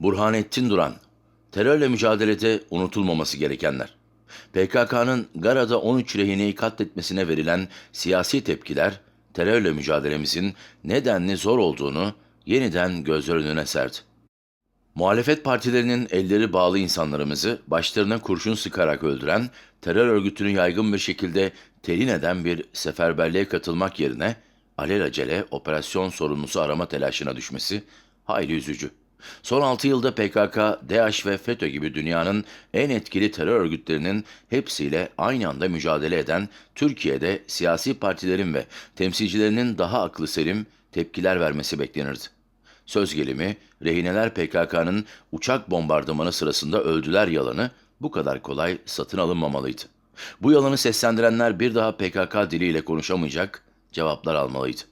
Burhanettin Duran, terörle mücadelede unutulmaması gerekenler. PKK'nın Gara'da 13 rehineyi katletmesine verilen siyasi tepkiler, terörle mücadelemizin nedenli zor olduğunu yeniden gözler önüne serdi. Muhalefet partilerinin elleri bağlı insanlarımızı başlarına kurşun sıkarak öldüren, terör örgütünü yaygın bir şekilde telin eden bir seferberliğe katılmak yerine alelacele operasyon sorumlusu arama telaşına düşmesi hayli üzücü. Son 6 yılda PKK, DAEŞ ve FETÖ gibi dünyanın en etkili terör örgütlerinin hepsiyle aynı anda mücadele eden Türkiye'de siyasi partilerin ve temsilcilerinin daha aklı selim tepkiler vermesi beklenirdi. Söz gelimi, rehineler PKK'nın uçak bombardımanı sırasında öldüler yalanı bu kadar kolay satın alınmamalıydı. Bu yalanı seslendirenler bir daha PKK diliyle konuşamayacak, cevaplar almalıydı.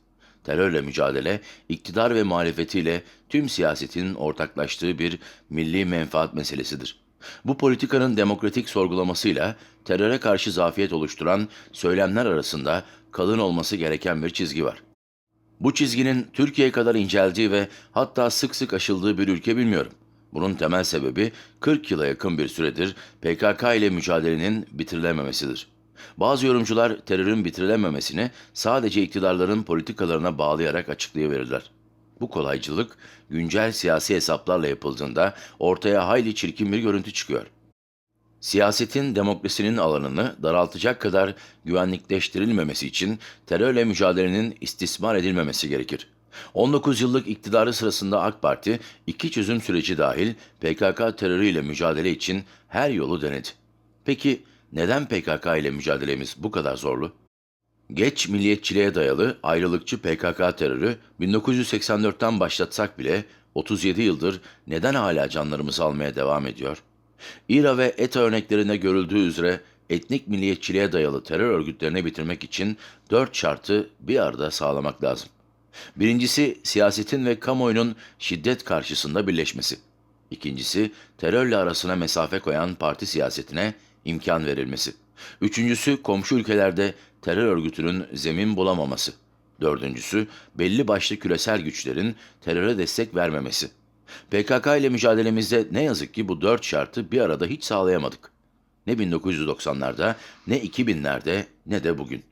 Terörle mücadele, iktidar ve muhalefetiyle tüm siyasetin ortaklaştığı bir milli menfaat meselesidir. Bu politikanın demokratik sorgulamasıyla teröre karşı zafiyet oluşturan söylemler arasında kalın olması gereken bir çizgi var. Bu çizginin Türkiye kadar inceldiği ve hatta sık sık aşıldığı bir ülke bilmiyorum. Bunun temel sebebi 40 yıla yakın bir süredir PKK ile mücadelenin bitirilememesidir. Bazı yorumcular terörün bitirilememesini sadece iktidarların politikalarına bağlayarak açıklayıverirler. Bu kolaycılık güncel siyasi hesaplarla yapıldığında ortaya hayli çirkin bir görüntü çıkıyor. Siyasetin demokrasinin alanını daraltacak kadar güvenlikleştirilmemesi için terörle mücadelenin istismar edilmemesi gerekir. 19 yıllık iktidarı sırasında AK Parti iki çözüm süreci dahil PKK terörüyle mücadele için her yolu denedi. Peki neden PKK ile mücadelemiz bu kadar zorlu? Geç milliyetçiliğe dayalı ayrılıkçı PKK terörü 1984'ten başlatsak bile 37 yıldır neden hala canlarımızı almaya devam ediyor? İRA ve ETA örneklerinde görüldüğü üzere etnik milliyetçiliğe dayalı terör örgütlerini bitirmek için dört şartı bir arada sağlamak lazım. Birincisi, siyasetin ve kamuoyunun şiddet karşısında birleşmesi. İkincisi, terörle arasına mesafe koyan parti siyasetine imkan verilmesi. Üçüncüsü, komşu ülkelerde terör örgütünün zemin bulamaması. Dördüncüsü, belli başlı küresel güçlerin teröre destek vermemesi. PKK ile mücadelemizde ne yazık ki bu dört şartı bir arada hiç sağlayamadık. Ne 1990'larda, ne 2000'lerde, ne de bugün.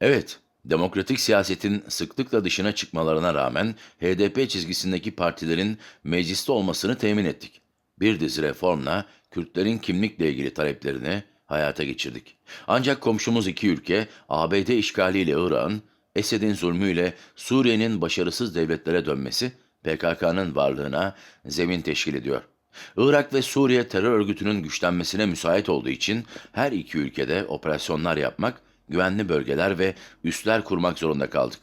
Evet, demokratik siyasetin sıklıkla dışına çıkmalarına rağmen HDP çizgisindeki partilerin mecliste olmasını temin ettik. Bir dizi reformla Kürtlerin kimlikle ilgili taleplerini hayata geçirdik. Ancak komşumuz iki ülke ABD işgaliyle Irak'ın, Esed'in zulmüyle Suriye'nin başarısız devletlere dönmesi PKK'nın varlığına zemin teşkil ediyor. Irak ve Suriye terör örgütünün güçlenmesine müsait olduğu için her iki ülkede operasyonlar yapmak, güvenli bölgeler ve üsler kurmak zorunda kaldık.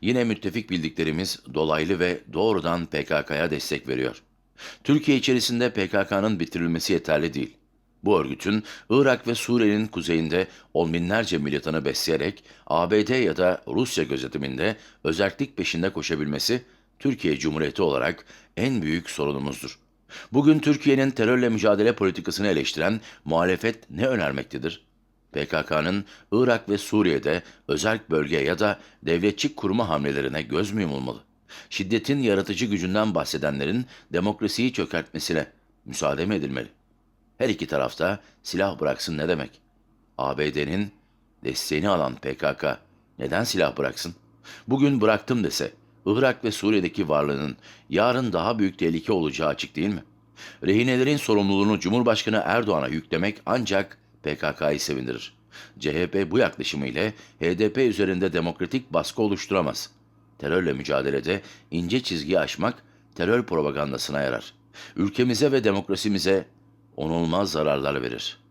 Yine müttefik bildiklerimiz dolaylı ve doğrudan PKK'ya destek veriyor. Türkiye içerisinde PKK'nın bitirilmesi yeterli değil. Bu örgütün Irak ve Suriye'nin kuzeyinde on binlerce militanı besleyerek ABD ya da Rusya gözetiminde özellik peşinde koşabilmesi Türkiye Cumhuriyeti olarak en büyük sorunumuzdur. Bugün Türkiye'nin terörle mücadele politikasını eleştiren muhalefet ne önermektedir? PKK'nın Irak ve Suriye'de özel bölge ya da devletçik kurma hamlelerine göz mü yumulmalı? Şiddetin yaratıcı gücünden bahsedenlerin demokrasiyi çökertmesine müsaade mi edilmeli? Her iki tarafta silah bıraksın ne demek? ABD'nin desteğini alan PKK neden silah bıraksın? Bugün bıraktım dese Irak ve Suriye'deki varlığının yarın daha büyük tehlike olacağı açık değil mi? Rehinelerin sorumluluğunu Cumhurbaşkanı Erdoğan'a yüklemek ancak PKK'yı sevindirir. CHP bu yaklaşımı ile HDP üzerinde demokratik baskı oluşturamaz. Terörle mücadelede ince çizgiyi aşmak terör propagandasına yarar. Ülkemize ve demokrasimize onulmaz zararlar verir.''